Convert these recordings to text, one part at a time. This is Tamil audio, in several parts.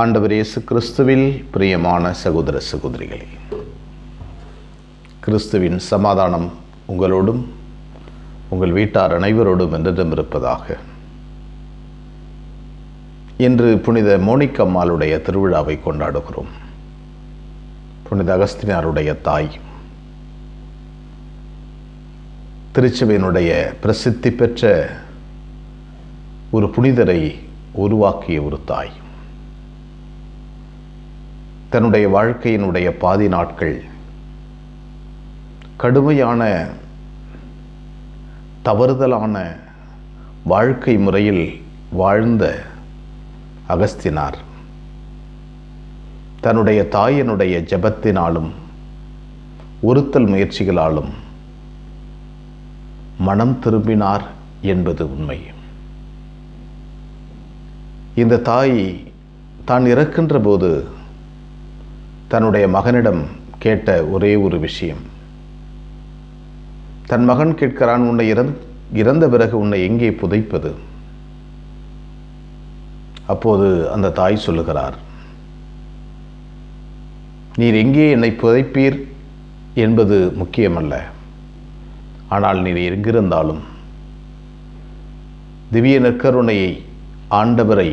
ஆண்டவர் இயேசு கிறிஸ்துவில் பிரியமான சகோதர சகோதரிகளே கிறிஸ்துவின் சமாதானம் உங்களோடும் உங்கள் வீட்டார் அனைவரோடும் என்றும் இருப்பதாக. இன்று புனித மோனிக்கம்மாளுடைய திருவிழாவை கொண்டாடுகிறோம். புனித அகஸ்தினாருடைய தாய் திருச்சபையினுடைய பிரசித்தி பெற்ற ஒரு புனிதரை உருவாக்கிய ஒரு தாய். தன்னுடைய வாழ்க்கையினுடைய பாதி நாட்கள் கடுமையான தவறுதலான வாழ்க்கை முறையில் வாழ்ந்த அகஸ்தினார். தன்னுடைய தாயினுடைய ஜபத்தினாலும் உறுத்தல் முயற்சிகளாலும் மனம் திரும்பினார் என்பது உண்மை. இந்த தாய் தான் இறக்கின்ற போது தன்னுடைய மகனிடம் கேட்ட ஒரே ஒரு விஷயம். தன் மகன் கேட்கிறான் உன்னை இறந் இறந்த பிறகு உன்னை எங்கே புதைப்பது? அப்போது அந்த தாய் சொல்லுகிறார் நீர் எங்கே என்னை புதைப்பீர் என்பது முக்கியமல்ல. ஆனால் நீர் எங்கிருந்தாலும் திவ்ய நற்கருணையை ஆண்டவரை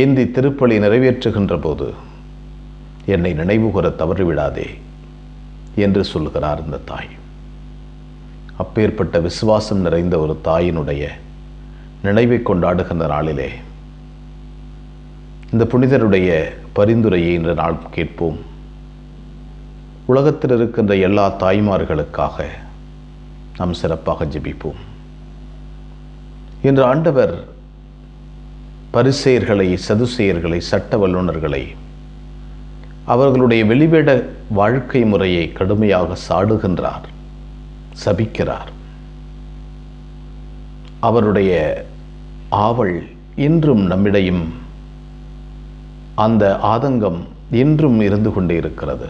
ஏந்தி திருப்பலி நிறைவேற்றுகின்ற போது என்னை நினைவுகூர தவறிவிடாதே என்று சொல்கிறார் இந்த தாய். அப்பேற்பட்ட விசுவாசம் நிறைந்த ஒரு தாயினுடைய நினைவை கொண்டாடுகின்ற நாளிலே இந்த புனிதருடைய பரிந்துரையை இன்று நாள் கேட்போம். உலகத்தில் இருக்கின்ற எல்லா தாய்மார்களுக்காக நாம் சிறப்பாக ஜெபிப்போம். இன்று ஆண்டவர் பரிசெயர்களை சதுசெயர்களை சட்ட வல்லுநர்களை அவர்களுடைய வெளிவேட வாழ்க்கை முறையை கடுமையாக சாடுகின்றார் சபிக்கிறார். அவருடைய ஆவல் இன்றும் நம்மிடையும் அந்த ஆதங்கம் இன்றும் இருந்து கொண்டே இருக்கிறது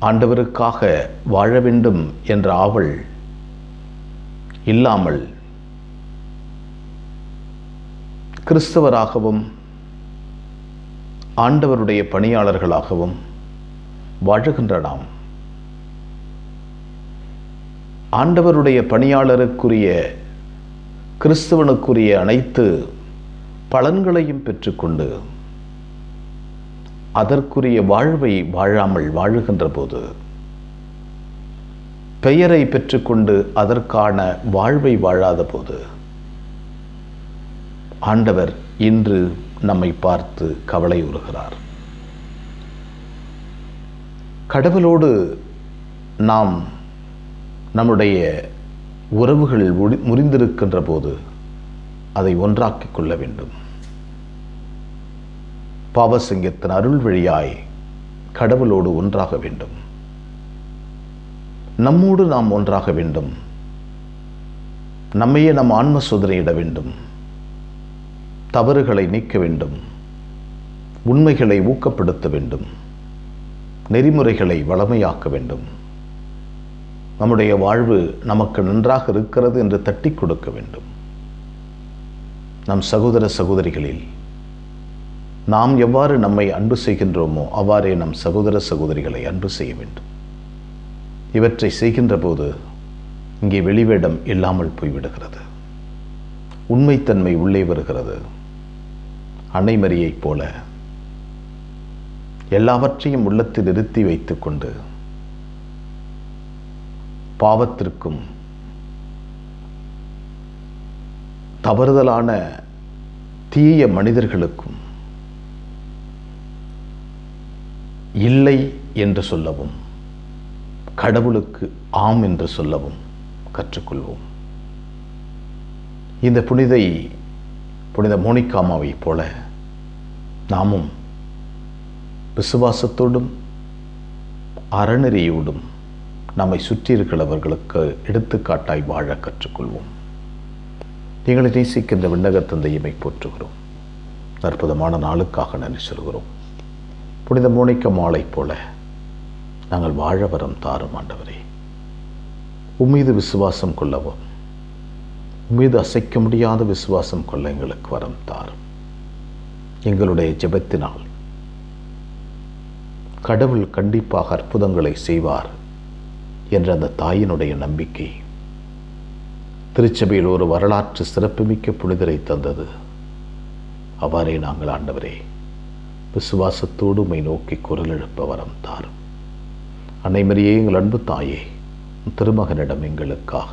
ஆண்டவருக்காக வாழ வேண்டும் என்ற ஆவல் இல்லாமல் கிறிஸ்தவராகவும் ஆண்டவருடைய பணியாளர்களாகவும் வாழுகின்ற நாம் ஆண்டவருடைய பணியாளருக்குரிய கிறிஸ்தவனுக்குரிய அனைத்து பலன்களையும் பெற்றுக்கொண்டு அதற்குரிய வாழ்வை வாழாமல் வாழுகின்ற போது பெயரை பெற்றுக்கொண்டு அதற்கான வாழ்வை வாழாத போது ஆண்டவர் இன்று நம்மை பார்த்து கவலை உறுகிறார். கடவுளோடு நாம் நம்முடைய உறவுகள் முறிந்திருக்கின்ற போது அதை ஒன்றாக்கிக் கொள்ள வேண்டும். பாவசிங்கத்தின் அருள் வழியாய் கடவுளோடு ஒன்றாக வேண்டும். நம்மோடு நாம் ஒன்றாக வேண்டும். நம்மையே நம் ஆன்ம சோதனையிட வேண்டும். தவறுகளை நீக்க வேண்டும். உண்மைகளை ஊக்கப்படுத்த வேண்டும். நெறிமுறைகளை வளமையாக்க வேண்டும். நம்முடைய வாழ்வு நமக்கு நன்றாக இருக்கிறது என்று தட்டி கொடுக்க வேண்டும். நம் சகோதர சகோதரிகளில் நாம் எவ்வாறு நம்மை அன்பு செய்கின்றோமோ அவ்வாறே நம் சகோதர சகோதரிகளை அன்பு செய்ய வேண்டும். இவற்றை செய்கின்ற போது இங்கே வெளிவேடம் இல்லாமல் போய்விடுகிறது. உண்மைத்தன்மை உள்ளே வருகிறது. அணைமரியைப் போல எல்லாவற்றையும் உள்ளத்தில் நிறுத்தி வைத்துக்கொண்டு பாவத்திற்கும் தவறுதலான தீய மனிதர்களுக்கும் இல்லை என்று சொல்லவும் கடவுளுக்கு ஆம் என்று சொல்லவும் கற்றுக்கொள்வோம். இந்த புனிதை புனித மோனிகாமாவைப் போல நாமும் விசுவாசத்தோடும் அறநெறியோடும் நம்மை சுற்றி இருக்கிறவர்களுக்கு எடுத்துக்காட்டாய் வாழ கற்றுக்கொள்வோம். எங்களை நேசிக்கின்ற விண்ணக தந்தையுமை போற்றுகிறோம். அற்புதமான நாளுக்காக நன்றி சொல்கிறோம். புனித மோனிக்க மாலை போல நாங்கள் வாழ வரம் தாரும் ஆண்டவரே. உம்மீது விசுவாசம் கொள்ளவும் மீது அசைக்க முடியாத விசுவாசம் கொள்ள எங்களுக்கு வரம் தாரும். எங்களுடைய ஜெபத்தினால் கடவுள் கண்டிப்பாக அற்புதங்களை செய்வார் என்ற அந்த தாயினுடைய நம்பிக்கை திருச்சபையில் ஒரு வரலாற்று சிறப்புமிக்க புனிதரை தந்தது. அவ்வாறே நாங்கள் ஆண்டவரே விசுவாசத்தோடு உமை நோக்கி குரல் எழுப்ப வரம் தாரும். அன்னைமரியே எங்கள் அன்பு தாயே திருமகனிடம் எங்களுக்காக